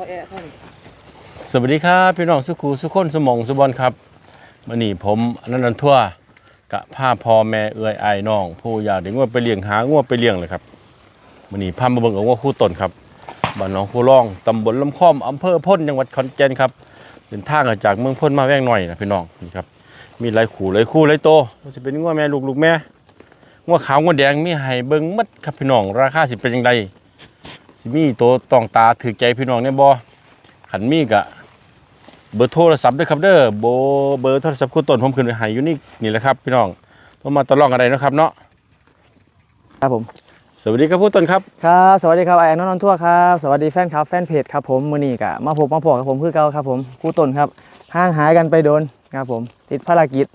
อแอเท่านี้สวัสดีครับ พี่น้องสุขูสุขคนสมองสุบอลครับมื่อนี้ผมอนันต์ทั่วกะพาพ่อแม่เอื้อยไอ้น้อง ผู้อยากเด็กว่าไปเลี้ยงหางว่าไปเลี้ยงเลยครับมื่อนี้พามาเบิ่งเอาว่าคู่ตนครับบ้านหนองคู่ร่องตำบลลำค่อมอำเภอพ้นจังหวัดขอนแก่นครับเดินทางจากเมืองพ้นมาแว่งหน่อยนะพี่น้องนี่ครับมีหลายขู่หลายคู่หลายโตว่าจะเป็นงัวแม่ลูกลูกแม่งัวขาวงัวแดงมีให้เบิ่งมัดครับพี่น้องราคาสิเป็นยังไง สิมีโตวต้องตาถือใจพี่น้องเนี่ยบ่ขันมีกะเบอร์โทรศัพท์ด้วยครับเด้อโบเบอร์โทรศัพท์คู่ต้นผมขึ้นไปให้อยู่นี่นี่แหละครับ พี่น้องโทรมาตลอดกันได้นะครับเนาะครับผม สวัสดีครับผู้ต้นครับครับสวัสดีครับไอ้นนท์ทั่วครับสวัสดีแฟนคลับแฟนเพจครับผมมือนี้กะมาพบมาพบกับผมคือเก่าครับผมครู่ต้นครับห่างหายกันไปโดนครับผม ติดภารกิจ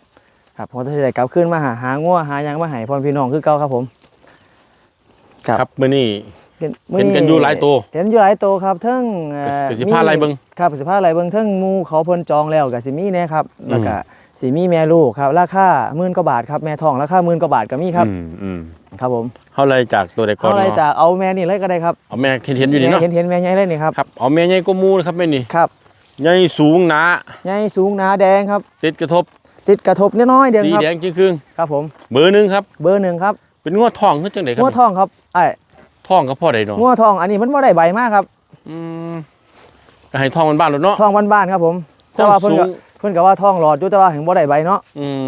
ครับผมจะได้กลับขึ้นมาหาหางัวหาหยังมาให้พ่อพี่น้องคือเก่าครับผม ครับครับมื้อนี้ เห็นเห็นกันอยู่หลายตัวเห็นอยู่หลายตัวครับเทั้งเอ่อกสิพาไล่เบิ่งครับกสิพาอะไรเบิ่งเทั้งหมูเขาเพิ่นจองแล้วกับสิมีเนี่ยครับแล้วก็สิมีแม่ลูกครับ ราคาหมื่นกว่าบาทครับแม่ทองราคาหมื่นกว่าบาทก็มีครับอืมอืมครับผมเท่าไรจากตัวใดก่อนเอาอะไรเนาะจากเอาแม่นี่เลยก็ได้ครับเอาแม่เห็นเห็นอยู่นี่เนาะเห็นเห็นแม่ใหญ่เลยนี่ครับครับเอาแม่ใหญ่กว่าหมูนะครับแม่นี่ครับใหญ่สูงหนาใหญ่สูงหนาแดงครับ ติดกระทบ ติดกระทบนิดน้อยเดียวสีครับแดงจริงครึ่งครับผมๆเบอร์หนึงครับ เบอร์หนึ่งครับเป็นงัวทองขึ้นจังไดครับงัวทองครับไอ้ ทองก็พอได้เนาะงัวทองอันนี้มันว่าได้ใบมากครับอืมก็ให้ทองมันบ้านแล้วเนาะ ทองบ้านๆครับผมคแต่วามว่าเพิ่นสูก็งเพิ่นก็ว่าทองหลอดอยู่แต่ว่าถึงบ่ได้ใบเนาะอืม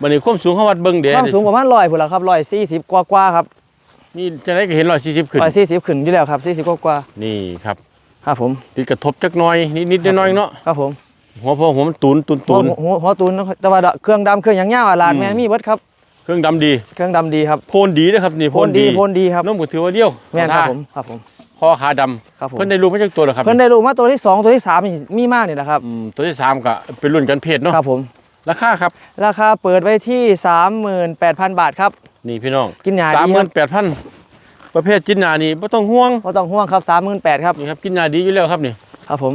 บัดนี้ความสูงเขาวัดเบิ่งเด้ความสูงประมาณร้อยพุ่นละครับร้อยสี่สิบกว่ากว่าๆครับนี่จะได้ก็เห็น140ขึ้นร้อยสี่สิบขึ้นอยู่แล้วครับสี่สิบกว่ากว่านี่ครับๆครับผมติดกระทบจักหน่อยนิดนิดๆหน้อยๆเนาะครับผมหัวพอหัวมันตุนตุนหัตุวน หัวหัวตูนเนาะแต่ว่าเครื่องดำเครื่องหยังยาวอะลาดอืมแมนมีเบิดครับ เครื่องดำดี เครื่องดำดีครับโพนดีนะครับนี่โพนดีโพนดีครับน้องก็ถือว่าเดียวแม่นครับท่าผมครับผมคอขาดครับผำมเพิ่นได้รู้มาจากตัวเหรอครับ เพิ่นได้รู้มาตัวที่สองตัวที่สามนี่มีมากนี่แหละครับอืมตัวที่สามก็เป็นรุ่นกันเพศเนาะครับผมราคาครับ ราคาเปิดไว้ที่ 38,000 บาทครับ นี่พี่น้องกินยาสามดีหคมื่รันบแปดพันประเภทจินนานี่ไม่ต้องห่วงบ่ต้องห่วงครับ38,000ครับนี่ครับกินยาดีอยู่แล้วครับนี่ครับผม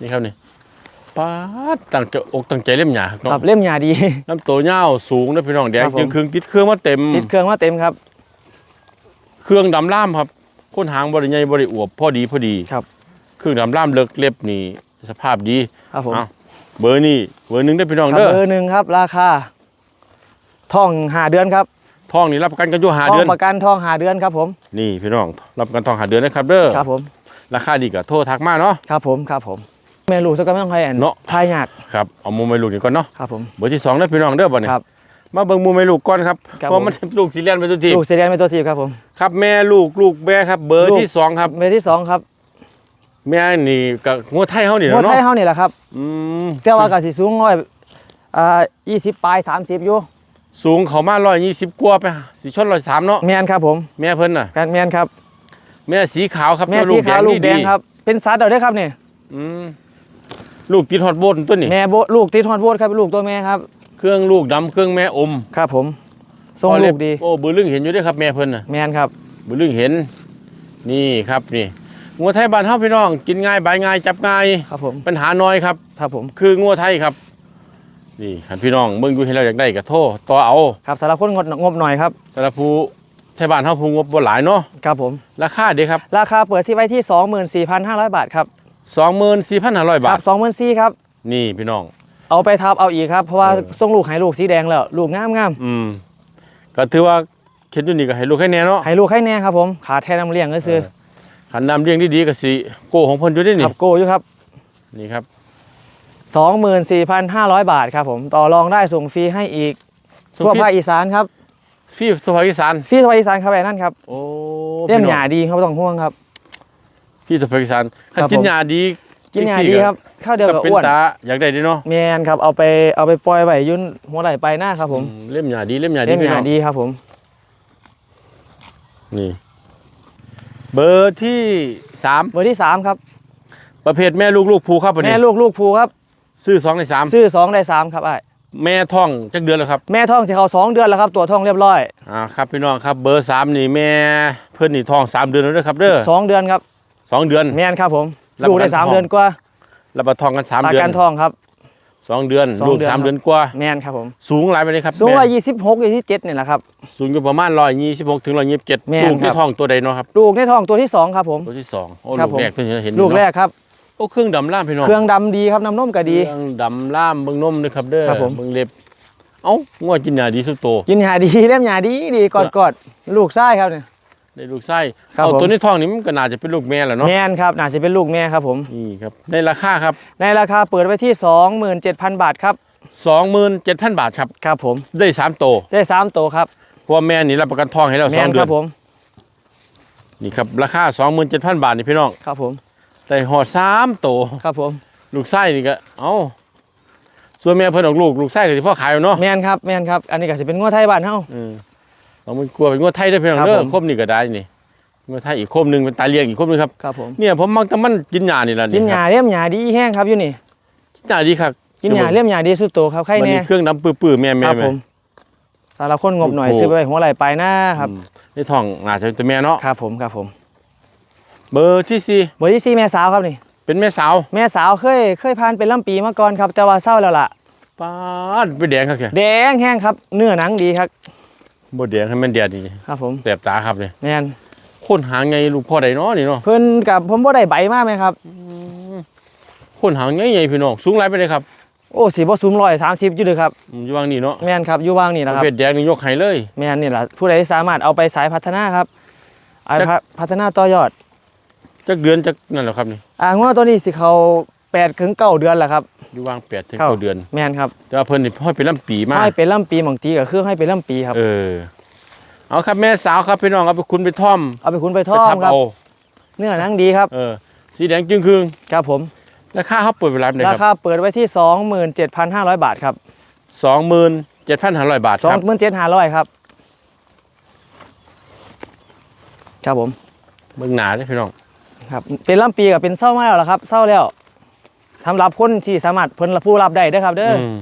นี่ครับนี่ ป้าดตั้งใจอกตั้งใจเล่มหยาครับคเนาะรับเล่มยาดี น้ำตัวยาวสูงนะพี่น้องแดงครับผม จึงครึ่งติดเครื่องมาเต็ม ติดเครื่องมาเต็มครับ เครื่องดำล่ามครับก้นหางบริใหญ่บริอวบพอดีพอดีครับ เครื่องดำล่ามเลิกเล็บนี่สภาพดี ครับผม เอา เบอร์นี่เบอร์หนึ่งได้อพี่น้องครับเด้อเบอร์หนึ่งครับ ราคาท่องหาเดือนครับทองนี่รับประกันกันอยู่หาท่อเดืองนประกันท่องหาเดือนครับผม นี่พี่น้องรับประกันทองหาเดือนนะครับเด้อครับผม ราคาดีก็โทรทักมาเนาะครับผมครับผม แม่ลูกสักก็ไม่ต้องใครแอนเนาะทายยากครับเอามูไม่ลูกนี่ก่อนเนาะครับผมเบอร์ที่สองได้อพี่น้องเด้อบ่เนี่ยครับมาเบิ่งมูไม่ลูกก่อนครับครับเพราะมันลูกสีเลียนไปทุกทีลูกเซเรียนเป็นตัวทีครับผมครับแม่ลูกลูกแม่ครับ เบอร์ลูกที่สองครับเบอร์ที่สองครับแม่นี่กับงัวไทยเฮานี่งแหวล้วดไทเนาะยเฮานี่แหละครับอืมแต่ว่าก็สิสูงร้อยอ่ายี่สิบปลายสามสิบอยู่สูงเขามา120กว่าไปสิชน103เนาะแมนครับผมแม่เพิ่นน่ะแมนครับ แม่สีขาวครับแม่ตัวสีแดขาวงลูนี่กแดงครับ เป็นสัตว์เอาได้อครับนี่อืม ลูกติดฮอตโบนตัวนี้แม่โบลูกติดฮอดโบดครับลูกตัวแม่ครับ เครื่องลูกดำเครื่องแม่อมครับผมทรงพอลูเล็บกดีโอ้เบือลึงเห็นอยู่เด้วยครับแม่เพิ่นน่ะแมนครับเบือลึงเห็น นี่ครับนี่งัวไทยบ้านเฮาพี่น้อง กินง่ายบายง่ายจับง่ายครับผมปัญหาน้อยครับ ครับผมคืองัวไทยครับ นี่คันพี่น้องเบิ่งดูให้เราอยากได้ก็โทรต่อเอาครับสำหรับคนงดงบหน่อยครับสำหรับผู้ไทยบ้านเฮาผู้งบบ่หลายเนาะครับผมราคาเด้ครับ ราคาเปิดที่ไว้ที่ 24,500 บาทครับ 24,500บาคทรับ24,000ครับ นี่พี่น้อง เอาไปทับเอาอีกครับ เพราะว่าเออ ส่งลูกให้ลูกสีแดงแล้ว ลูกงามงามอืมก็ถือว่าเข็นอยู่นี่ก็ให้ลูกให้แน่เนาะ ๆให้ลูกให้แน่ครับผม ขาดแท้น้ำเลี้ยงก็ซื้อขันน้ำเลี้ยงดีๆก็สิโกของเพิ่นอยู่เด้คนี่รับโกอยู่ครับ นี่ครับ 24,500 บาทครับผม ต่อรองได้ส่งฟรีให้อีกส่งทั่วฟรีภาคอีสานครับฟรีสภาคอีสานฟรีทั่วภาคอีสานครับแบบนั้นครับโอ้เลี่ยมพี่หน้องยาดีครับบ่ต้องห่วงครับ พี่สภาคอีสานคันครับกินผมยาดีกินหยาดีครับข้าวเดียวก็กับเป็นอ้วนตาอยากได้เด้เนาะแมนครับเอาไปเอาไปปล่อยไว้อยุ่นหัวไหล่ไปหน้าครับ ผมอืเล่มยาดีเล่มยาดีเลี่ยมพี่หน้ยาองดีครับผม นี่ เบอร์ที่สามเบอร์ที่สามครับ ประเภทแม่ลูกลูกภูครับวันนี้แม่ลูกลูกภูครับ ซื้อสองในสามซื้อสองได้สามครับไอ้ายแม่ท้องจักเดือนแล้วครับ แม่ท้องที่เขาสองเดือนแล้วครับตัวท้องเรียบร้อยอ่าครับพี่น้องครับ เบอร์สามนี่แม่เพื่อนนี่ท้องสามเดือนแล้วเด้อครับเด้อสองเดือนครับ สองเดือน แม่นครับผมรับลูกประกัได้นสามทองเดือนกว่าแล้วมาท้องกันสามประเดือนกันทองครับสองเดือนสองลูกเดือนสามครับเดือนกว่าแมนครับผมสูงหลายไปเลยครับสูงแม่ร้อยยี่สิบหกยี่สิบเจ็ดนี่แหละครับสูงอยู่ประมาณร้อยยี่สิบหกถึงร้อยยี่สิบเจ็ดแม่นลูกครัที่บท้องตัวใดเนาะครับลูกในท้องตัวที่สองครับผมตัวที่สองโอ้ครับลูกแรกผมตัวนี้เห็นลูกแรกครับโอ้เครื่องดำล่ามพี่น้องเครื่องดำดีครับน้ำนมก็ดีเครื่องดำล่ามเบิ่งนมด้วยครับเด้อครับผมเบิ่งเล็บเอ้างัวจินหนาดีสุดโตกินยาดีเล่มยาดีดีกอดกอดลูกไส้ครับเนี่ย ได้ลูกไส้ครับเอาผม ตัวนี้ท้องนี่มันก็น่าจะเป็นลูกแม่แหละเนาะแมนครับน่าจะเป็นลูกแม่ครับผม นี่ครับในราคาครับ ในราคาเปิดไว้ที่ 27,000 บาทครับ 27,000 บาทครับ ครับผม ได้สามโตได้สามตัวครับเพราะว่าแม่นี่รับประกันท้องให้เราแมสองนเดืคอรันบผม นี่ครับราคา 27,000 บาทนี่พี่น้องครับผม ได้หอดสามโตครับผม ลูกไส้นี่ก็เอ้าส่วนแม่เพิ่นออกลูกลูกไส้ก็สิพ่อขายเอาเนาะแมนครับ แมนครับ อันนี้ก็จะเป็นงัวไทยบ้านเฮาเออ เรามันกลัวเป็นงวดไทยด้วยพี่น้องครับเด้อผม คมนี่ก็ได้นี่งวดไทยอีกคมหนึงเป็นตาเลี้ยงอีกคมหนึงครับครับผมเนี่ยผมมักจะมันกินหญ้านี่ล่ะกินหคญ้ารับเลี่ยมหญ้าดีแห้งครับอยู่นี่หญ้าดีครับกินหญ้าเลี่ยมหญ้าดีสุดโตครับไข่มันแน่มีเครื่องดำปื้อๆแม่คแม่ รับแม่ผมสารบคนงบหน่อยโอ้โห ซื้อไปหัวไหล่ไปหน้าครับอืมในท้องน่าจะเป็นตัวแม่เนาะครับผมครับผมเบอร์ที่สี่เบอร์ที่สี่แม่สาวครับนี่ เป็นแม่สาวแม่สาวเคยเคยผ่านเป็นลำปีมาก่อนครับแต่ว่าเศร้าแล้วล่ะป้าดไปแดงครับแกแดงแห้งครับ เนื้อหนังดีครับ บ่แดงให้มันแดดดีครับผมแสบตาครับเนี่ยแมนคนหาไงลูกพ่อใดเนาะนี่เนาะเพิ่นกับผมบ่ได้ใบมากไหมครับคนหาไงไงพี่น้องสูงหลายไปเลยครับโอ้สีบ่สูงร้อยสามสิบอยู่เลยครับอืมอยู่วางนี่เนาะแมนครับอยู่ว่างนี่ปนะคระรับเภทแดงนี่ยกให้เลยแมนนี่แหละผู้ใดสามารถเอาไปสายพัฒนาครับเอาจะพัฒพัฒนาต่อยอดจักเดือนจักนั่นแหละครับนี่อ่างวตัวนี้สิเขา แปดถึงเก้าเดือนแหละครับอยู่วางแปดถึงครับเก้าเดือนแมนครับแต่ว่าเพิ่นนี่พ่อเป็นลำปีมากให้เป็นลำปีหมองตีก็คือให้เป็นลำปีครับ เออ เอาครับแม่สาวครับพี่น้องเอาไปคุณไปท่อม เอาไปคุณไปท่อไปมทับครับเอาเนื้อหนังดีครับ เออ สีแดงจึงครึ่งครับผมราคาเขาเปิดเวลาไหนราครับคาเปิดไว้ที่27,500บาทครับสองหมื่นเจ็ดพันห้าร้อยบาทครับ27,500ครับ ครับผมเบิ่งหนาเด้อพี่น้องครับเป็นลำปีกับเป็นเศร้ามาแล้วล่ะครับเศร้าแล้ว สำหรับคนที่สามารถเพิ่นผู้รับได้เด้อครับ เด้ออม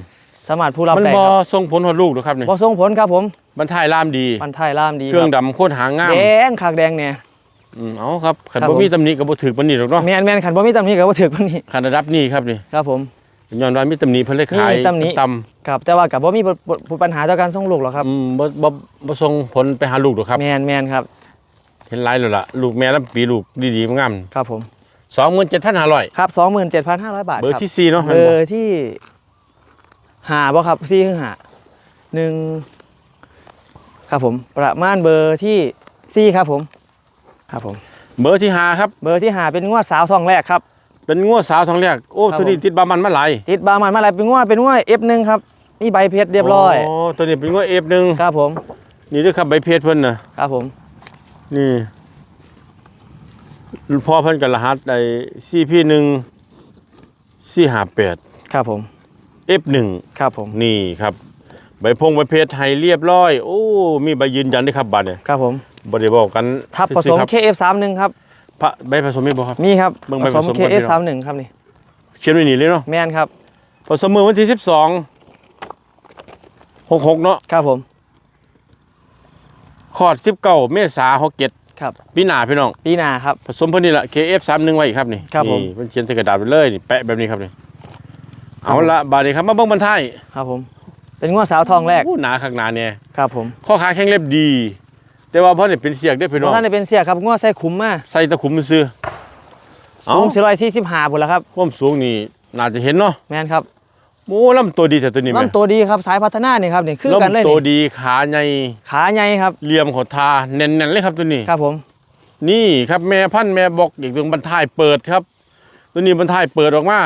สามารถผู้รับมันได้บ่ครับส่งผลหอดลูกหรอกครับนี่บ่ส่งผลครับผมบรรทายล่ามดีมันไทยล่ามดีเครื่องครับดำโคตรหางามแดงขากแดงเนี่ย อืมเอาครับขันครับบ่ผม มีตำหนิก็บ่ถือปานนี้หรอกเนาะแม่นแม่นขันบ่มีตำหนิก็บ่ถึกปานนี้ขันระดับนี้ครับนี่ครับผม ย้อนว่ามีตำหนิเพิ่นเลยขายมีตำหนิ ต่ครับแต่ว่ากับบ่มีปปปัญหาต่อการส่งลูกหรอกครับำอืมบ่บ่บ่ส่งผลไปหาลูกหรอกครับ แม่นแม่นครับ เห็นหลายแล้วล่ะ ลูกแม่ลำปีลูกดีๆงามครับผม 27,500ครับ27,500บาทเบอร์ครับที่สี่เนาะเบอร์ที่หาบ่ครับ4คือหาหนึ่งครับผมประมาณเบอร์ที่สี่ครับผมครับผม เบอร์ที่ห้าครับ เบอร์ที่หาเป็นงวดสาวทองแรกครับ เป็นงัวสาวทองแรกโอ้ครับตัวนี้ผมติดบามันมาหลายติดบามันมาอะไรเป็นงวดเป็นงวด F1 ครับมีใบเพชรเรียบร้อยโอ้ตัวนี้เป็นงัว F1 ครับผม นี่ด้วยครับใบเพชรเพิ่นน่ะครับผม นี่ พ่อเพิ่นกับรหัสไอ้ CP1 458ครับผม F1 ครับผมนี่ครับ ใบพงใบเพชรให้เรียบร้อย โอ้ มีใบยืนยันด้วยครับบัตรเนี่ยครับผมบ่ได้บอกกันทับผสมซื่อๆครับ KF31 ครับพระใบผสมมีบ่ครับมีครับเบิ่งผใบสมผสมก่อนพี่น้อง KF31 ครับนี่เขียนไว้นี่เลยเนาะแมนครับผสมมือวันที่12 66เนาะครับผมคลอด19เมษายน67 ครับ ปีหน้าพี่น้อง ปีหน้าครับ ผสมเพิ่นนี่ล่ะ KF31 ไว้อีกครับนี่ครับผม นี่เพิ่นเขียนใส่กระดาษไว้เลยนี่แปะแบบนี้ครับนี่ เอาละบาดนี้ครับมาเบิ่งบรรทายครับผม เป็นงวดสาวทองแรกโอ้หนาคักหนาเนี่ยครับผม ข้อขาแข็งเล็บดี แต่ว่าเพิ่นนี่เป็นเสียกเด้อพี่น้อง ท่านได้เป็นเสียครับงวดใส่ขุมมาใส่ตะขุมซื้อ เอ้าสูงสี่ร้อยสี่สิบห้าพุ่นละครับ ความสูงนี่น่าจะเห็นเนาะ แมนครับ โอ้ลำตัวดีแต่ตัวนี้แม่ลำตัวดีครับสายพัฒนานี่ครับนี่คือกันเลยลำตัวนี่ดีขาใหญ่ขาใหญ่ครับเหลี่ยมขอทาแน่นๆเลยครับตัวนี้ครับผม นี่ครับแม่พันธุ์แม่บอกอีกตรงบรรทายเปิดครับ ตัวนี้บรรทายเปิดออกมา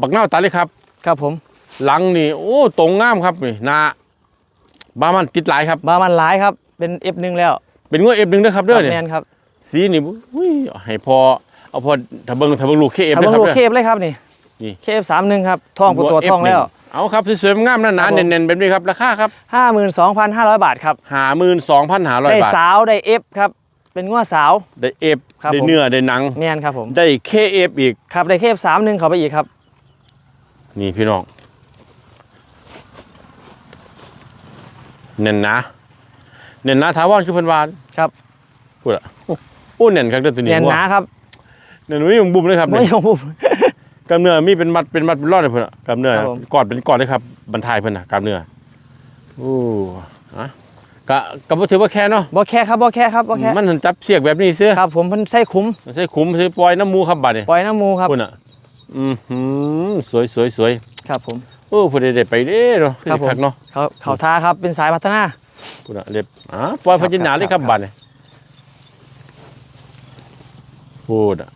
บักเน่าตาเลยครับ ครับผม หลังนี่โอ้ตรงงามครับนี่หนาบามันติดหลายครับ บามันหลายครับ เป็น F1 แล้ว เป็นงวดเอฟหนึ่งนะครับเด้อเนี่ยแมนครับสีนี่อุ้ยให้พอเอาพอถ้าเบิ่งถ้าเบิ่งลูกเคเอฟถ้านะเบิ่งครับลูกเด้อเคฟเลยครับนี่ นี่เคฟสามหนึ่งครับทองปูตัวทองแล้ว เอาครับสวยๆงามๆหครันาบๆผมเน้นๆแบบนี้ครับราคาครับห้าหมื่นสองพันห้าร้อยบาทครับหาหมื่นสองพันหาร้อยได้บาทสาวได้ F ครับเป็นงวดสาวได้เอฟครับได้ผมเนื้อได้หนังแมนครับผมได้เคเอฟอีกครับได้เคฟสามหนึ่งเข้าไปอีกครับ นี่พี่น้องเน่นนะเน่นนะถาวรคือเพันวานครับพูดอะโอ้โอ้เน่นครับเด้อตัวนี้แน่นหนาครับเน่นวิ่งบุ้มเลยครับไม่เนี่ยยอมพูด กล้ามเนื้อมีเป็นมัดเป็นมัดเป็นรอดเลยเพิ่นน่ะกล้ามเนื้อครับผม กอดเป็นกอดเลยครับบรรทายเพิ่นน่ะกล้ามเนื้อโอ้อะกะก็บ่ถือว่าแค่เนาะบ่แค่ครับบ่แค่ครับบ่แค่มันจับเสียกแบบนี้ซื้อครับผมเพิ่นใส่คุ้มมันใช่ขุมซื้อปล่อยน้ำหมูครับบัดนี้ปล่อยน้ำหมูครับคุณอะอืมหืมสวยสวยสวยครับผม โอ้ผู้ใดได้ไปเด้เนาะครับผม คักเนาะเขาเขาท้าครับเป็นสายพัฒนาคุณอะเรียบอ่าปล่อยพจินหนาเลยครับครับบัดนี้พูดอะ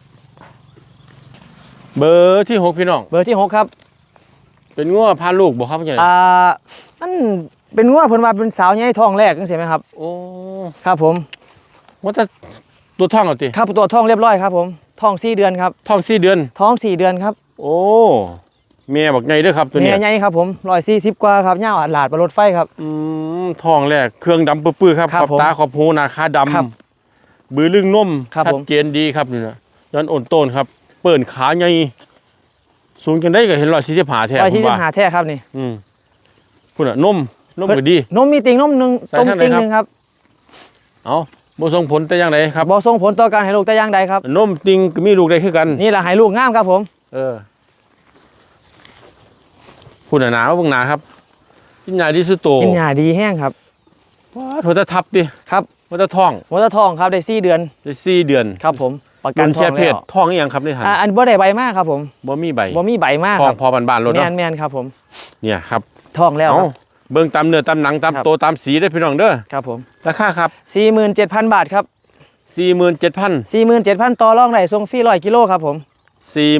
เบอร์ที่หกพี่น้อง เบอร์ที่หกครับ เป็นง้อพาลูกบอกครับว่าจังไงอ่ามันเป็นงัวเพิ่นว่าเป็นสาวใหญ่ท้องแรกจังซี่ไหมครับ โอ้ ครับผมว่าแต่ตัวท้องเอาติครับตัวท้องเรียบร้อยครับ ผมท้อง4เดือนครับ ท้องสี่เดือน ท้อง4เดือนครับ โอ้เมียบอกไงเด้อครับตัวเมีเนี้ยยใหญ่ครับผม140กว่าครับยาวอัดหลาดประรถไฟครับ อืมท้องแรกเครื่องดำปื้อๆครับครับขอบผมตาขอบหูหนาคาดครับำบือลึงนมครับชัดผมเจนดีครับนี่นะย้อนโอนโต้นครับ เปิ่นขาใหญ่สูงจังได้ก็เห็นรอยสี่สิบหาแท้ร้อยผที่มสิว่าบหาแท้ครับนี่อืมคุณอะนมนมก็ดี นมมีติ่งนมหนึ่งใส่ต้มทางไหน ติ่งครับหนึ่งครับเอาบ่ส่งผลแต่อย่างไรครับบ่ส่งผลต่อการให้ลูกแต่อย่างใดครับ นมติงก็มีลูกได้คือกัน นี่แหละให้ลูกงามครับผมเออคุณอะหนาวเบิ่งหนาครับกินยาดีสุดโตกินยาดีแห้งครับว้าโทษทับดิครับว่าจะท้องหัวตะทองครับได้4เดือนได้สี่เดือน ครับผม ประกักานรทแค่องเพแล้ศวท้องอีหยังครับนี่หันอ่าอันบ่ได้ใบมากครับผมบ่มีใบบ่มีใบมากท้อคงรับพอบานๆรถแมเนาะนแมนครับผมเนี่ยครับทองแล้วคเอารับ เบิ่งตามเนื้อตามหนังตามครับ โตตามสีได้อพี่น้องเด้อครับผมราคาครับ 47,000 บาทครับ47,000 47,000ต่อรองได้ส่งฟรี100กิโลครับผม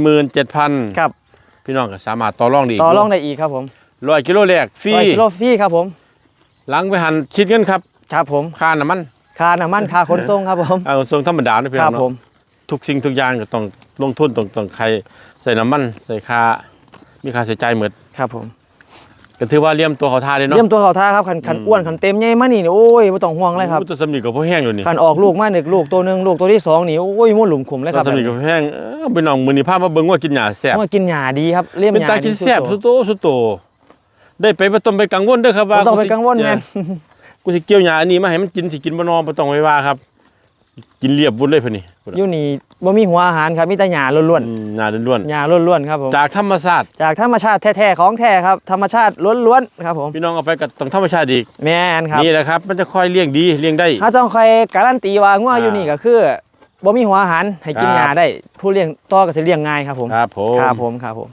47,000ครับพี่น้องก็สามารถต่อรองได้อีกต่อรองได้อีกครับผมร้อยกิโลแรกฟรี100กิโลฟรีครับผมหลังไปหันคิดเงินครับครับผมค่าน้ำมันค่าน้ำมันค่าขนส่งครับผม เอาส่งธรรมดาเด้อพี่คน้รัอบงผเนาะม ทุกสิ่งทุกอย่างก็ต้องลงทุนต้องต้องใครใส่น้ำมันใส่ค่ามีค่าใช้จ่ายหมดครับผมก็ถือว่าเลี่ยมตัวเขาท่าเลยเนาะเยี่ยมตัวเขาท่าครับคันคันอืมอ้วนคันเต็มใหญ่มานี่นี่โอ้ยบ่ต้องห่วงเลยครับโอ้ตัวสำนีกับพวกแห้งอยู่นี่คันออกลูกมาหนึ่งลูกตัวหนึงลูกตัวที่สองนี่โอ้ยมุ่นหลุมขุมเลยคตัรัวบสำนีกับพวกแห้งเออพี่น้องมื้อนี้พามาเบิ่งว่ากินหญ้าแซ่บว่ากินหญ้าดีครับเลี้ยมเป็นหญ้าตากินแซ่บสุสุดดโตสุดโตได้ไปบ่ต้องไปกังวลเด้อครับบ่ว่าต้องไปกังวลแม่นกูสิเกี่ยวหญ้าอันนี้มาให้มันกินสิกินบ่นอนบ่ต้องไปว่าครับ กินเรียบวุ้นเลยเพิ่นนี่อยู่นี่บ่มีหัวอาหารครับมีแต่หญ้าล้วนอืมหญ้าล้วนๆหญ้าล้วนๆครับผมๆจากธรรมชาติจากธรรมชาติแท้ๆของแท้ครับธรรมชาติล้วนๆครับผมพี่น้องเอาไปก็ต้องธรรมชาติอีกแม่นครับนี่แหละครับ มันจะค่อยเลี้ยงดีเลี้ยงได้ถ้าต้องคอยการันตีว่างัวอ่าอยู่นี่ก็คือบ่มีหัวอาหารให้กินครับหญ้าได้ ผู้เลี้ยงต่อก็สิเลี้ยงง่ายครับผมครับผมครับผมครับผม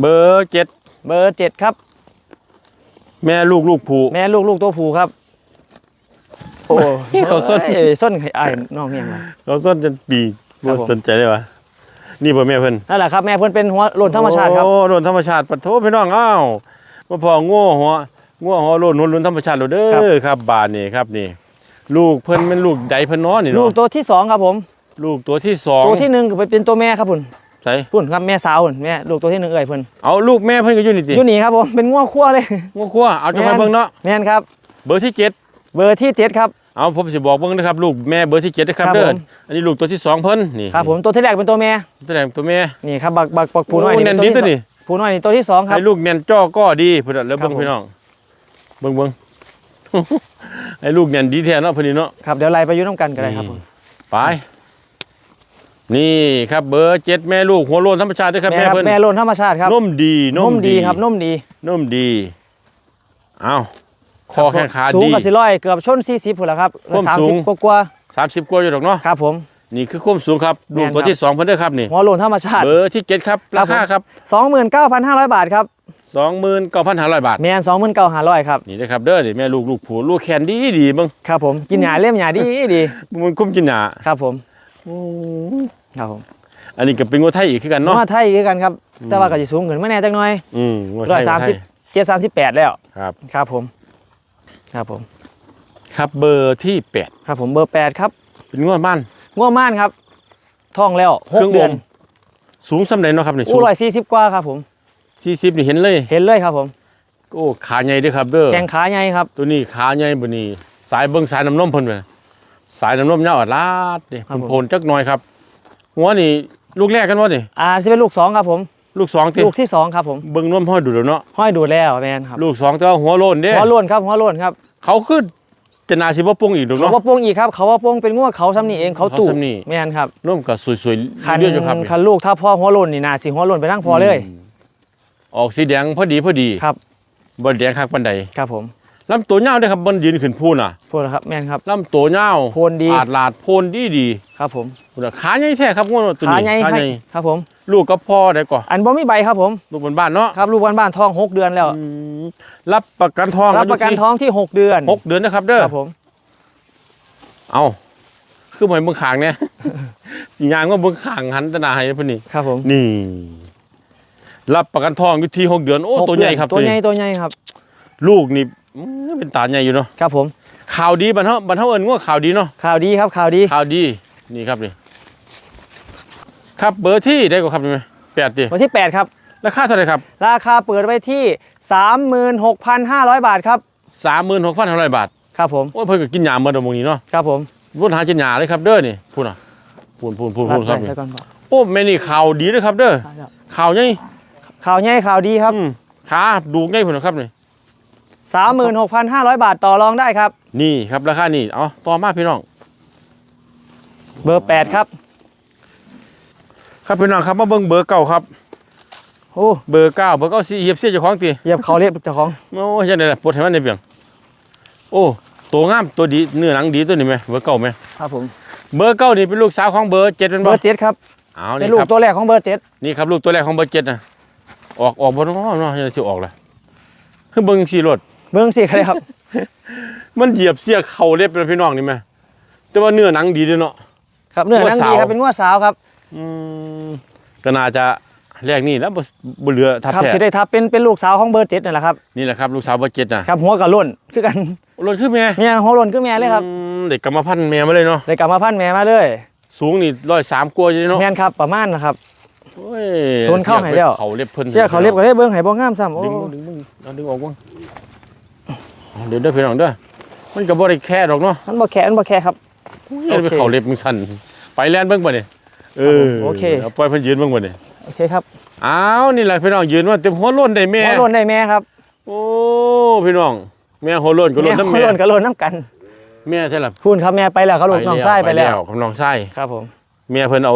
เบอร์เจ็ดเบอร์เจ็ดครับ แม่ลูกลูกผูแม่ลูกลูกตัวผู้ครับ โอ้เขาส้นอ้ยส้นไอ้ายน้องเมียงมาเราส้นจนปีครับบ่ผมสนใจเลยวะนี่บ่แม่เพิ่นนั่นแหละครับแม่เพิ่นเป็นหัวโลนธรรมชาติครับโอ้โดนธรรมชาติปะโถพี่น้องอ้าวบ่พอโง่หัวโง่หัวโลนหัวโลนธรรมชาติโลดเด้ครับอครับบาดนี่ครับนี่ ลูกเพิ่นเป็นลูกใดเพิ่นเนาะนี่ลูเนาะกตัวที่สองครับผมลูกตัวที่สองตัวที่หนึ่งก็ไปเป็นตัวแม่ครับพุ่นใส่พุ่นครับแม่สาวพุ่นแม่ลูกตัวที่หนึ่งเอ่ยพุ่นเอาลูกแม่เพิ่นก็อยู่นี่ติอยู่นี่ครับผมเป็นงัวคั่วเลยงัวคั่วเอาจังไว้เบิ่งเนาะแม่นครับ เบอร์ที่เจ็ด เบอร์ที่เจ็ดครับ เอาผมสิบอกเบิ่งนะครับลูกแม่เบอร์ที่เจ็ดนะครับครับเด้อผม อันนี้ลูกตัวที่สองเพิ่นนี่ครับผมตัวที่แรกเป็นตัวแม่ตัวแรกตัวแม่ นี่ครับบักบักบักผูน้อยโแน่นดีเป็ตัวนี้ผูน้อยนี่ตัวที่สองครับให้ลูกแน่นจ้อก็ดีพุ่นน่ะแล้วเบิ่งครับผม พี่น้องเบิ่งเบิ่งให้ลูกแน่นดีแท้เนาะพุ่นนี่เนาะ ครับเดี๋ยวไล่ไปอยุ่น้ำกันก็ได้ครับผม ไป นี่ครับเบอร์เจ็ดแม่ลูกหัวโลนธรรมชาติด้วยครับแม่แม่ครับเพิ่นแม่โลนธรรมชาติครับนมดีนมดีครับนมดีนมดี เอา คอแข้งขาสูงดีกับสิร้อยเกือบชนสี่สิบพุ่นแล้วครับความสามสูสิบงกว่าสามสิบกว่าอยู่ดอกเนาะๆครับผมนี่คือความสูงครับลูกแม่นตัวครับที่สองเพิ่นเด้อครับนี่หัวโลนธรรมชาติเบอร์ที่เจ็ดครับครัราบผมคาครับสองหมื่นเก้าพันห้าร้อยบาทครับสองหมื่นเก้าพันห้าร้อยบาทแม่นสองหมื่นเก้าห้าร้อยครับนี่นะครับเด้อนี่แม่ลูกลูกผัวลูกแขนดีดีเบิ่งครับผมกินหยาเล่มหยาดีดีมันคุ้มกินหนาครับผมครับผมอันนี้ก็เป็นงูไทยอีกคือกันเนาะเนาะไทยคือกันครับแต่ว่าก็จะสูงขึ้นไม่แน่จังหน่อยอืมงูไทร้อยยสามงูไทสิบยเจ็ดสามสิบแปดแล้วครับครับผม ครับผม ครับเบอร์ที่แปดครับผมเบอร์แปดครับ เป็นงวดบ้านง่วงม่านครับท้องแล้วหเคกรื่องเดืวอนงสูงสำเร็จเนาะครับนี่สูอู้งร้อยสี่สิบกว่าครับผม สี่สิบนี่เห็นเลย เห็นเลยครับผม โอ้ขาใหญ่เด้วยครับเด้อแข้งขาใหญ่ครับ ตัวนี้ขาใหญ่บนนี้สายเบิ้งสายน้ำนมเพิ่นไปสายน้ำนมยาวอัดลาดเด้ครับผมโผล่จักหน่อยครับ หัวนี่ลูกแรกกันวะนี่อ่าจะเป็นลูกสองครับผม ลูกสองติลูกที่สองครับผมเบิ้งนมห้อยดูแล้วเนาะห้อยดูดแล้วแมนครับลูกสองแต่ว่าหัวโลนเด้หัวโล้วนครับหัวโล้วนครับ เขาขึ้นจะนาสิบ่ปรุงอีกดอกเขาเนาะว่าโป้งอีกครับเขาว่าโป้งเป็นงัวเขาซ้ำนี่เองเขาตู่เขาซ้ำนี่แม่นครับร่วมกับสวยคันๆเรื่อยอยู่ครับนี่คันลูกถ้าพ่อหัวโลนนี่นาสิหัวโลนไปทั้งพอเลยมออกสีแดงพอดีพอดีครับบ่แดงคักปานใดครับผมลำตัวยาวเด้อครับบนยืนขึ้นพูน่ะพูดแล้วครับแม่นครับลำตัวยาวโพนดีอาดลาดโพนดีดีครับผมพุ่นน่ะขาใหญ่แท้ครับงวตัวขานี้ใหญ่ขาให้ใหญ่ครับผม ลูกกับพ่อได้ก่ออันบ่มีใบครับผมลูกบนบ้านเนาะครับลูกบ้านบ้านๆท้องหกเดือนแล้ว อืมรับประกันทองรับประกันท้องที่หกเดือนหกเดือนนะครับ เด้อครับผม เอาคือหมายเบิ่งขางเนี่ย ยางว่าเบิ่งขางหันตนาให้เพิ่นนี่ครับผมนี่ รับประกันทองอยู่ที่หกเดือนโอ้หกตัวใหญ่ครับตัวใหญ่นี้ตัวใหญ่ครับ ลูกนี่อืมเป็นตาใหญ่อยู่เนาะครับผม ข่าวดีบันเทาบันเทาเอิญว่าข่าวดีเนาะข่าวดีครับข่าวดีข่าวดีนี่ครับนี่ ครับเบอร์ที่ได้ก็ครับนี่ไหมแปดดิวันที่ 8 ครับ ราคาเท่าไหร่ครับราคาเปิดไว้ที่ 36,500 บาทครับ สามหมื่นหกพันห้าร้อยบาทครับผม โอ้ยเพิ่นก็กินยาเมื่อตรงนี้เนาะครับผมพูดหากินยาเลยครับเด้อนี่พูดอะพูดพูดพูดพูดครับไปนี่ซะก่อนครับโอ้แม่นี่ข่าวดีเลยครับเด้อข่าวใหญ่ข่าวใหญ่ข่าวดีครับ อืมขาดูง่ายพุ่นนะครับนี่ 36,500 บาทต่อรองได้ครับ นี่ครับราคานี่เอาต่อมาพี่น้อง เบอร์ 8 ครับ ครับพี่น้องครับมาเบิ่งเบอร์เก้าครับ โอ้เบอร์เก้าเบอร์เก้าสีเหยียบเสียเจ้าของตีเหยียบเขาเรียบเจ้าของโอ้ยยังไงล่ะปวดให้มันในเบียงโอ้ตัวงามตัวดีเนื้อหนังดีตัวนี้ไหมเบอร์เก้าไหมครับผมเบอร์เก้านี่เป็นลูกสาวของเบอร์เจ็ดเป็นเบบ่อร์7ครับเอาเป็นี่นลูกครับตัวแรกของเบอร์7นี่ครับลูกตัวแรกของเบอร์เจ็ดนะออกออกบนน้องเนาะยังไงสิออกล่ะคือเบิ่งสีรถเบิ้งสิครับ มันเหยียบเสียเข่าเล็บเป็นพี่น้องนี่ไหมแต่ว่าเนื้อหนังดีด้วยเนาะครับเนื้อหนังดีงัวสาวครับเป็นงัวสาวครับ อืมก็น่าจะแรกนี่แล้วบ่บ่เหลือทับครับแท้สิได้ทับเป็นเป็นลูกสาวของเบอร์7นั่นแหละครับนี่แหละครับลูกสาวเบอร์เจ็ดนะครับหัวกับล้นคือกันรถขึ้นแม่เมียหัวล้นคือแม่เลยครับอืมเด็กกรรมพันธุ์แม่มาเลยเนาะเลยกลับมาพันแม่มาเลยสูงนี่ร้อยสามกว่าอยู่เนาะแม่นครับประมาณนะครับ โอ้ยโซนเข้าให้แล้ว เขาเล็บเพิ่น เสื้อเขาเรียบก็ได้เบิ้งให้บ่งามซ้ำโอ้ดึงดึงดึงเอาดึงออกบ้างเอาเดี๋ยวเด้อพี่น้องเด้อมันก็บ่ได้แค่ดอกเนาะมันบ่แค่มันบ่แค่ครับเอ้ยไปเขาเล็บมึงสั่นไปแล่นเบิ่งบ่นี่ เออโอเคาปล่อยเพิ่นยืนเบิ่งบ่นี่โอเคครับอ้าวนี่แหละพี่น้องยืนว่าเต็มหัวโล้นได้แม่หัวล้นได้แม่ครับ โอ้พี่น้อง แม่หัวโล้นก็โล้นแม่น้ำหัวแม่ล้นกับล้นน้ำกัน แม่ใช่ล่ะพูนครับแม่ไปแล้วเขาลูกน้องไส้ไปแล้วกับน้องไส้ครับผมแม่เพิ่นเอา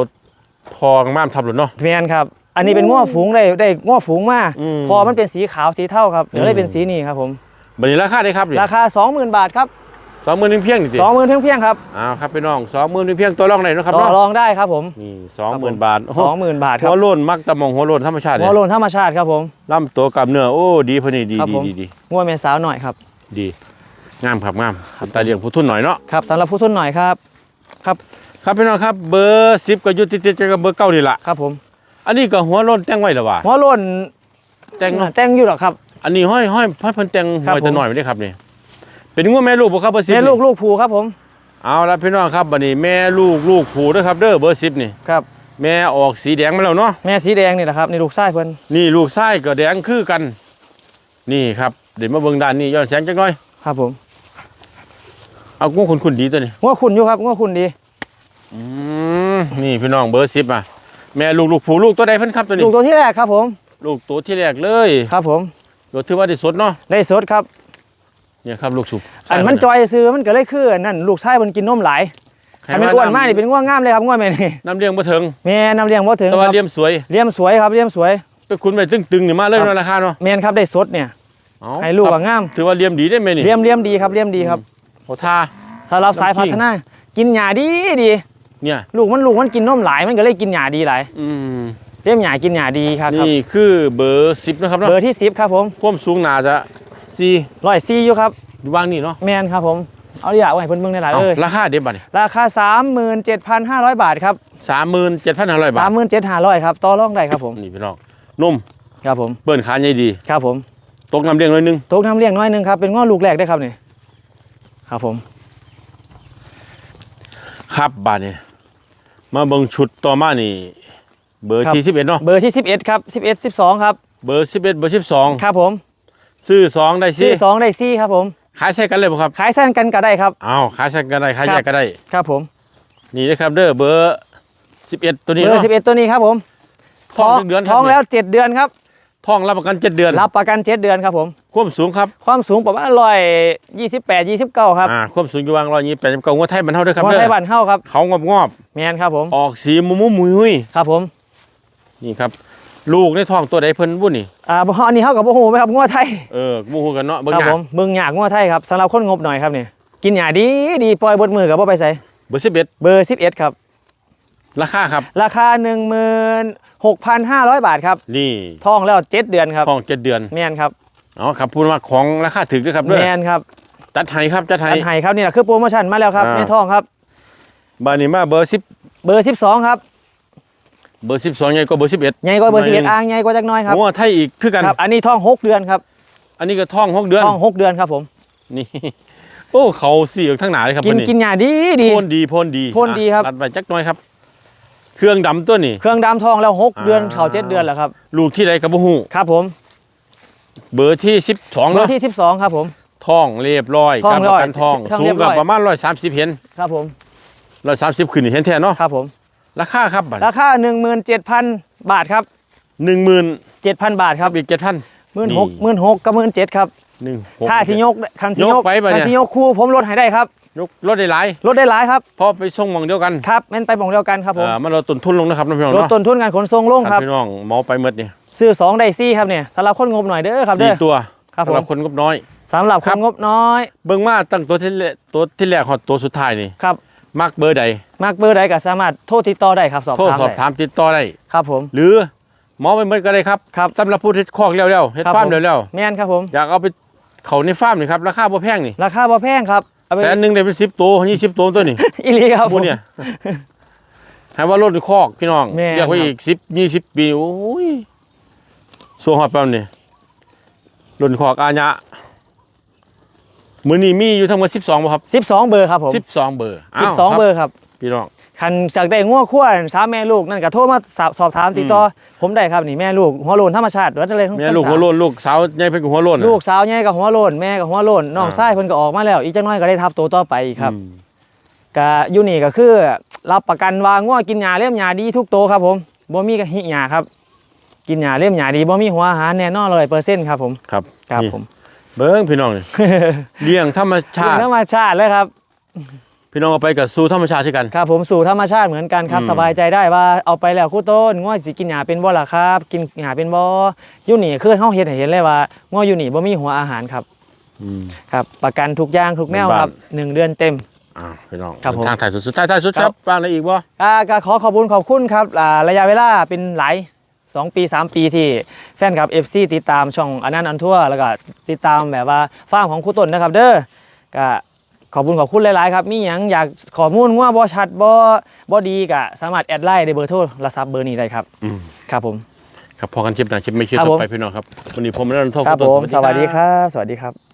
ทองม่ามทับหลุดเนาะแม่นครับอันนี้เป็นง้อฝูงได้ได้ง้อฝูงมาอืมพอมันเป็นสีขาวสีเทาครับเดี๋ยวได้อืมเป็นสีนี้ครับผมบัดนี้ราคาได้ครับนี่ราคา 20,000 บาทครับ สองหมื่นเพียงนี่ติ20,000เพียงเพียงๆครับอ้าวครับพี่น้องสองหมื่นเพียงตัวรองไหนเนาะครับต่อเนาะรองได้ครับผมนี่สองหมื่นบาทโอ้โห20,000บาทคหัรัวบโล้นมักตะมองหัวโล้นธรรมชาติหัเนี่วยโลนธรรมชาติครับผมลำตัวกับเนื้อโอ้ดีพอนี่ดีครับดีผมดีดีง้อแม่สาวหน่อยครับ ดีงามครับงามเป็นตาเลี้ยงผู้ทุนหน่อยเนาะครับสำหรับผู้ทุนหน่อยครับครับพี่น้องครับเบอร์สิบก็อยุติดๆกับเบอร์เก้านี่ละครับผม อันนี้ก็หัวโล้นแต่งไว้หรอวะหัวโลนแต่งเนาะแต่งอยู่หรอกครับ อันนี้ห้อยห้อยห้อยเพิ่นแต่งครับไว้แต่ผมหน่อยไม่ได้ครับนี่ เป็นงัวแม่ลูกบ่ครับเบอร์สิบแม่ลูกลูกผูครับผม เอาละพี่น้องครับบัดนี้แม่ลูกลูกผูเด้อครับเด้อเบอร์สิบนี่ครับ แม่ออกสีแดงมาแล้วเนาะแม่สีแดงนี่แหละครับนี่ลูกไส้เพิ่นนี่ลูกไส้ก็แดงคือกัน นี่ครับเดี๋ยวมาเบิ่งด้านนี้ย้อนแสงจักหน่อย ครับผมเอางูคุณคุณดีตัวนี้ง้อคุณอยู่ครับง้อคุณดี อืมนี่พี่น้องเบอร์สิบอะแม่ลูกลูกผูลูกตัวใดเพิ่นครับตัวนี้ ลูกตัวที่แรกครับผม ลูกตัวที่แรกเลยครับผม ตัวถือว่าได้สดเนาะได้สดครับ เนี่ยครับลูกสุบอันมันจอยซื้อมันก็เลยคืออันนั่นลูกชายมันกินนมหลายอันมันอ้วนมากนี่เป็นง่วงงามเลยครับง่วงแม่นี่น้ำเลี้ยงบ่ถึงแม่นำเลี้ยงบ่ถึงแต่คว่ารับเลี้ยมสวยเลี้ยมสวยครับเลี้ยมสวยไปคุณไปตึงๆนี่มาเลยครับเนาะราคาเนาะแม่นครับได้สดเนี่ยเอาให้ลูกคก็รับงามถือว่าเลี้ยมดีได้ไหมนี่เลี้ยมเลี้ยมดีครับเลี้ยมดีครับโอ้ท่าสำหรับสายน้ำขิพังฒนากินหญ้าดีดีเนี่ยลูกมันลูกมันกินนมหลายมันก็เลยกินหญ้าดีหลายอืมเลี้ยมหญ้ากินหญ้าดีครับครับนี่คือเบอร์สิบนะครับเนาะเบอร์ที่10ครับผมความสูงน่าจะ สี่ร้อยซีอยู่ครับอยู่ว่างนี่เนาะแม่นครับผมเอาอย่าไว้เพิ่นเบิ่งได้หลายเอาเอ้ยราคาเด็บบัตรราคา 37,500 บาทครับสามหมื่นเจ็ดพันห้าร้อยบาท37,500ครับต่อรองได้ครับผมนี่พี่น้องนุ่มครับผมเปิ้นขาใหญ่ดี ครับผมตกน้ำเลี้ยงหน่อยหนึงตกน้ำเลี้ยงน้อยหนึงครับเป็นง้อลูกแรกได้ครับนี่ครับผมครับบาทนี่มาเบิ่งชุดต่อมานี่ เบอร์ครับที่สิบเอ็ดเนาะเบอร์ที่ 11 ครับ 11 12 ครับเบอร์สิบเอ็ดเบอร์สิบสองครับผม ซื้อสองได้สิซื้อ2ได้4ครับผม ขายใส่กันเลยบ่ครับขายสั้นกันก็ได้ครับ อ้าวขายใส่กันได้ขายคแยรับกก็ได้ ครับผมนี่นะครับเด้อเบอร์สิบเอ็ดตัวนี้เบอเนาะร์11ตัวนี้ครับผมท้องจักเดือนครับท้องนี่แล้ว7เดือนครับ ท้องรับประกันเจ็ดเดือนรับประกันเจ็ดเดือนครับผม ความสูงครับความสูงประมาณร้อยยี่สิบแปดยี่สิบเก้าครับอ่าความสูงอยู่วางร้อยยี่แปดสิบเก้างวดไทยบรรเทาด้วยครับหัวเด้ไทอยบ้านเข้าครับเขางอบงอบแมนครับผมออกสีมุมมุมมุยมุยครับผม นี่ครับ ลูกในท้องตัวใดเพิ่นบุ่นนี่อ่าบ่อันนี้เข้ากับโอ้โหไหมครับงัวไทยเออบูฮูกันเนาะเบิ่งครับหน้าผมเบิ่งหยากงัวไทยครับสำหรับคนงบหน่อยครับเนี่ยกินหยาดีดีปล่อยบดมือกับบ่ไปใส่เบอร์สิบเอ็ดเบอร์สิบเอ็ดครับ ราคาครับ ราคาหนึ่งหมื่นหกพันห้าร้อยบาทครับนี่ท่องแล้วเจ็ดเดือนครับท้องเจ็ดเดือนแมนครับเอาครับพูดว่าของราคาถึกด้วยครับเด้อแมนครับจัดไห้ครับจัดไห้ อันไห้ครับนี่แหละคือโปรโมชั่นมาแล้วครับอ่า ในท่องครับ บานี้มาเบอร์สิบเบอร์สิบสองครับ เบอร์สิบสองใหญ่กว่าเบอร์สิบเอ็ดใหญ่กว่าเบอร์หน่สิอบยหนึ่เอ็ดงอ่างใหญ่กว่าจักหน้อยครับงัวไทยอีกคือกันครับ อันนี้ท่องหกเดือนครับ อันนี้ก็ท้องหกเดือนท่องหกเดือนครับผมนี่โอ้เขาสี่ทั้งหนาเลยครับกินวันนี้กินหยาดีดีพ่นดีพ่นดีพ่นดีครับอะรัดไปจักหน้อยครับ เครื่องดำตัวนี้ เครื่องดำทองแล้วหกอ่าเดือนเขาเจ็ดเดือนแล้วครับ ลูกที่ใดกระบุหูครับผม เบอร์ที่สิบสองเบอเนาะร์ที่สิบสองครับผมท้องเรียบร้อยท้องการประกันร้อยท้องท้องสูเรีงยบร้กัอบยประมาณร้อยสามสิบเห็นครับผมร้อยสามสิบขึ้นนี่เห็นแท้เนาะครับผม ราคาครับบัตรราคาหนึ่งหมื่นเจ็ดพันบาทครับ หนึ่งหมื่นเจ็ดพันบาทคครัรับบอีกเจ็ดพัน หมื่นนี่หกหมื่นหกกับหมื่นเจ็ดครับหนึ่งหก ถ้าที่ยกคันที่ยยกกไปปะเนี่ย คันที่ยกคู่ผมลดให้ได้ครับยกรถได้หลายลดได้หลายครับเพอไปส่งหมองเดียวกันครับแม่นไปหมองเดียวกันครับผมเอ่อมันเราต้นทุนลงนะครับน้องพี่น้องลดเนาะต้นทุนการขนส่งลงครับพี่น้องเมาไปหมดนี่ซื้อสองได้ซี่ครับเนี่ยสำหรับคนงบหน่อยเด้อครับสี่เด้อ ตัวครับผสำหรับมคนงบน้อย สำหรับคครันบ งบน้อยเบิ่งมาตั้งตัวที่แรกตัวที่แรกหอดตัวสุดท้ายนี่ ครับ มักเบอร์ใดมากเบอร์ใดก็สามารถโทรติดต่อได้ครับสอบโทรถามสอบได้ถามติดต่อได้ครับผม หรือหมอไปหมดก็ได้ครับครับสำหรับผู้ที่คอกเร็วๆเฮ็ดครับฟาร์มผมเร็วแม่นครับผม ๆอยากเอาไปเขาในฟาร์มนี่ครับราคาบ่แพงนี่ราคาบ่แพงครับเอาไปแสนหนึงได้เป็น10ตัว20ตัวตัวนี่ อีหลีครับผบุมเนี่ย ให้ว่ารถในคอกพี่น้องแม่นเรียกไว้ครับ อีก10 20ปี โอ้ยส่วนฮอดแป๊บนี่รถในคอกอาญะ มื้อนี้มีอยู่ทั้งหมด12บ่ครับสิบสองเบอร์ครับผม12 เบอร์สิบาวสองคเบอร์ครับพี่น้องคันจากได้ง้อขั้วสามแม่ลูกนั่นก็โทรมาสอบสอบถามติดต่ออผมได้ครับนี่แม่ลูกหัวโลนธรรมชาติวัดเลยทั้งแม่ลูกหัวโลนลูกสาวใหญ่เพิ่นก็หัวโลนน่ะลูกสาวใหญ่กับหัวโลนแม่กับหัวโลนน้องอ่าชายเพิ่นก็ออกมาแล้ว อีกจังน้อยก็ได้ทับตัวต่อไปอีกครับอืมก็อยู่นี่ก็คือรับประกันว่าง้อกินหญ้าเลี้ยมหญ้าดีทุกตัวครับผมบ่มีกะหิหญ้าครับ กินหญ้าเลี้ยมหญ้าดีบ่มีหัวอาหารแน่นอนเลยเปอร์เซ็นต์ครับผมครับครับนี่ผม เบิ้งพี่น้องนี่ เลี้ยงธรรมชาติ ธรรมชาติเลยครับ พี่น้องเอาไปกับสู่ธรรมชาติที่กัน ครับผมสู่ธรรมชาติเหมือนกันครับอืม สบายใจได้ว่าเอาไปแล้วคู่ต้นง้อสิกินหญ้าเป็นบ่ล่ะครับ กินหญ้าเป็นบ่อยู่นี่คือเฮาเฮ็ดให้เห็นเลยว่าง้ออยู่นี่บ่มีหัวอาหารครับอืม ครับประกันทุกอย่างทุกแนวเป็นบ้านครับหนึ่งเดือนเต็ม อ่าพี่น้องครับผมทางถ่ายสุดสุดท้ายถ่ายสุดคครัรับ บบ้างอะไรอีกบ่ อ่าก็ขอขอบคุณขอบคุณครับอ่าระยะเวลาเป็นหลาย 2 ปี 3 ปีที่แฟนคลับ FC ติดตามช่องอนันต์อันทั่วแล้วก็ติดตามแบบว่าฟาร์มของครูต้นนะครับ เด้อก็ขอบคุณขอบคุณหลายๆครับมีหยังอยากข้อมูลว่าบ่ชัดบ่บ่ดีก็สามารถแอดไลน์ได้เบอร์โทรศัพท์เบอร์นี้ได้ครับอืมครับผม ครับพอกันคลิปหน้าคลิปไม่คิดครับต่ผอม ไปพี่น้องครับวันนี้ผมไม่ได้ทอครับต้นผมสวัสดีครับ สวัสดีครับ